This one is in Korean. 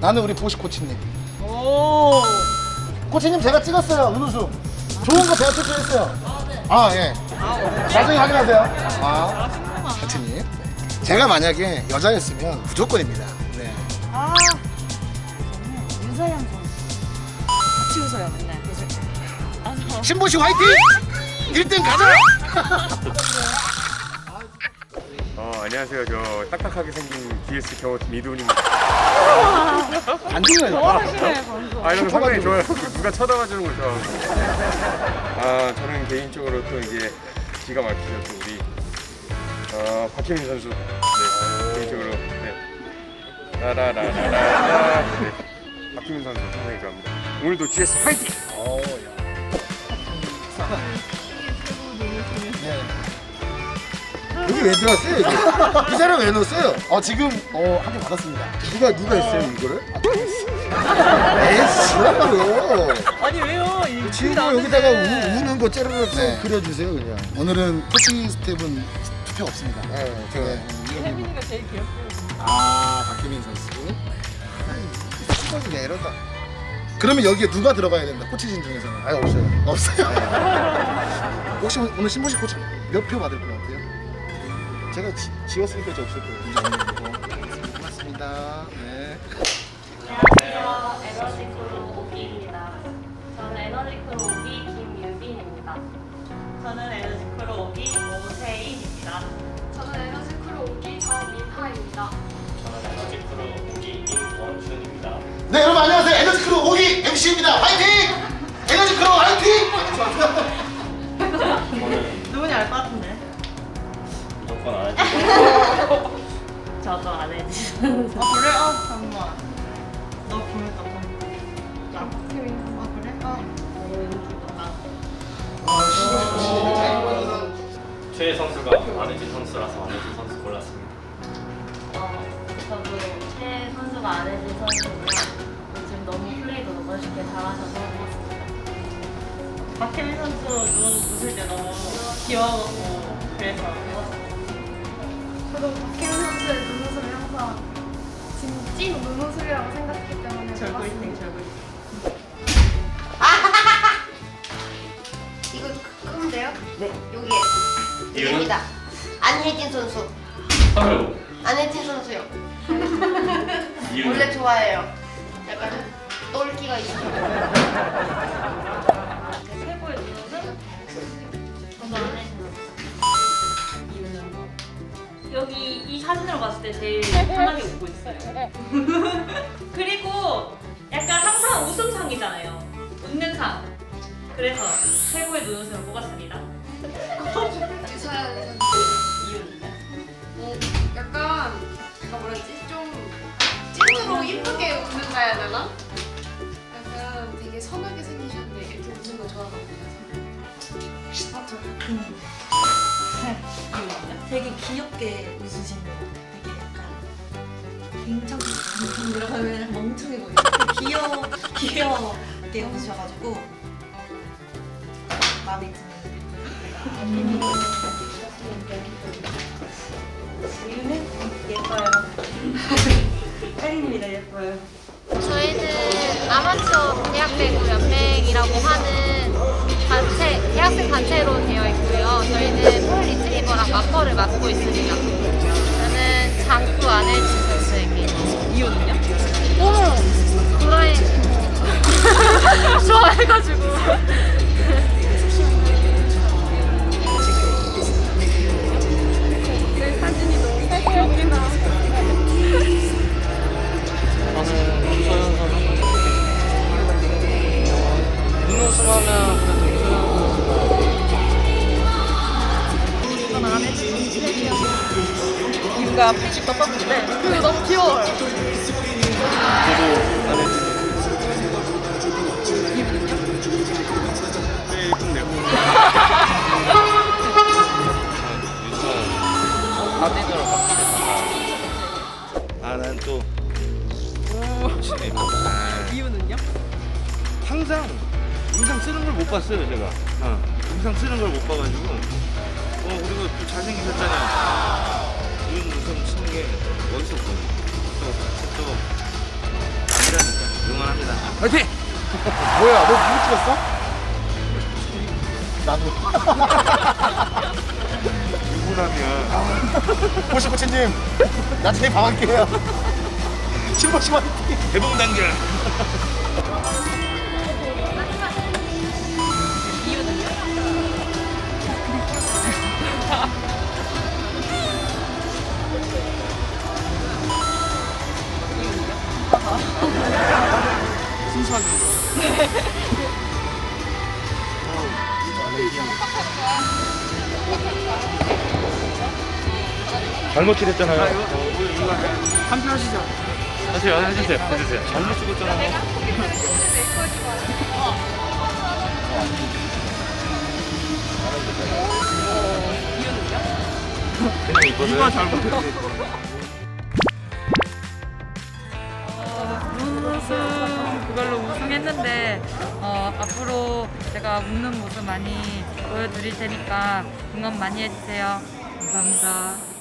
나는 우리 보시 코치님. 오. 코치님 제가 찍었어요 눈웃음. 좋은 거 제가 추천했어요. 아 예. 나중에 확인하세요. 아 코치님. 네. 제가 만약에 여자였으면 무조건입니다. 네. 아. 유서연 선수. 같이 웃어요 맨날. 그래서 아, 신보시 화이팅! 1등 가자! 어, 안녕하세요. 저 딱딱하게 생긴 GS 경호팀 이두훈입니다. 안 들려요. 좋아하시네 방송. 아, 이런 거 상당히 좋아요. 누가 쳐다봐 주는 걸 좋아합니다. 아, 저는 개인적으로 또 이제 기가 막히죠. 또 우리 어, 박혜민 선수. 네, 개인적으로 네. 라라라라라. 네. 박혜민 선수 상당히 좋아합니다. 오늘도 GS 파이팅! 어, 야. 왜 들어왔어요? 여기? 이 사람 왜 넣었어요? 어 지금 어 합격 받았습니다. 누가 누가 했어요 이거를? 에이 싫어요. 아니 왜요? 이 친구 여기다가 우, 우는 거 째르르 네. 그려주세요 그냥. 오늘은 코칭 스텝은 투표 없습니다. 네, 제가 네. 혜민이가 제일 귀엽고. 아 박혜민 선수. 친구가 이러다. 그러면 여기에 누가 들어가야 된다? 코치진 중에서는 아니 없어요. 없어요. 혹시 오늘 신보식 코치 몇 표 받을 것 같아요? 제가 지, 지웠으니까 저 없을 거예요. 고맙습니다. 네. 안녕하세요. 에너지 크루 오기입니다. 저는 에너지 크루 오기 김유빈입니다. 저는 에너지 크루 오기 오세인입니다. 저는 에너지 크루 오기 정민하입니다. 네 여러분 안녕하세요. 에너지 크루 오기 MC입니다. 화이팅! 에너지 크루 화이팅! 누군지 알 것 같은데. 무조건 안 해주고 저도 안 해주셔서. 아 그래? 아 잠깐만. 너 보냈다 방. 나 박혜민. 아 그래? 아. 최애 선수가 안혜진 선수라서 안혜진 선수 골랐습니다. 어, 저도 최 선수가 안 해준 선수고요. 지금 너무 플레이도 너무 멋있게 잘하셔서 고맙습니다. 박혜민 선수 눈 웃을 때 너무 귀여웠고 그래서 저도 박혜민 선수의 눈웃음이 항상 진 찐 눈웃음이라고 생각했기 때문에 골랐습니다. 1등 절구 1등. 이거 끄면 돼요? 네. 여기에. 여기입니다. 안혜진 선수. 서로 안혜진 선수요. 이유는 원래 좋아해요. 약간 똘끼가 있어요. 최고의 눈은 저도 안해 여기 이 사진으로 봤을 때 제일 편하게 웃고 있어요. 그리고 약간 항상 웃음상이잖아요. 웃는 상. 그래서 최고의 눈웃음을 뽑았습니다. 유서연 선수. 이유는요? 어, 약간 약간 뭐라지? 좀 찐으로 이쁘게 웃는다 해야 되나? 약간 되게 선하게 생기셨는데 이렇게 웃는 거 좋아하거든요. 맞죠? 되게 귀엽게 웃으시는 것 같아요. 되게 약간 굉장히 이라고 하면 멍청해 보여요. 되게 귀여워, 귀엽게 웃으셔가지고 마음에 드는. 이유는 예뻐요. 혜린입니다 예뻐요. 저희는 아마추어 대학배구 연맹이라고 하는 단체, 대학생 단체로 되어 있고요. 저희는 폴 리트 맞벌을 맡고 있습니다. 이유가 80 떴었는데 그게 너무 귀여워요. 저도 사진으로 아난또 이유는요? 항상 영상 쓰는 걸 못 봤어요 제가. 어, 영상 쓰는 걸 못 봐가지고. 어 그리고 또 잘생기셨잖아요. 눈 웃음 치는 게. 또 같이 또 감사합니다. 화이팅! 뭐야, 너 누구 찍었어? 나도. 유부남이야. 보시 코치님, 나중에 방할게요. 신보시 화이팅! 대봉 단결. 잘못 칠했잖아요. 한표 하시죠. 하세요 해주세요 해주세요 잘못 찍었잖아. 이거 잘못했어. 제가 웃는 모습 많이 보여드릴 테니까 응원 많이 해주세요. 감사합니다.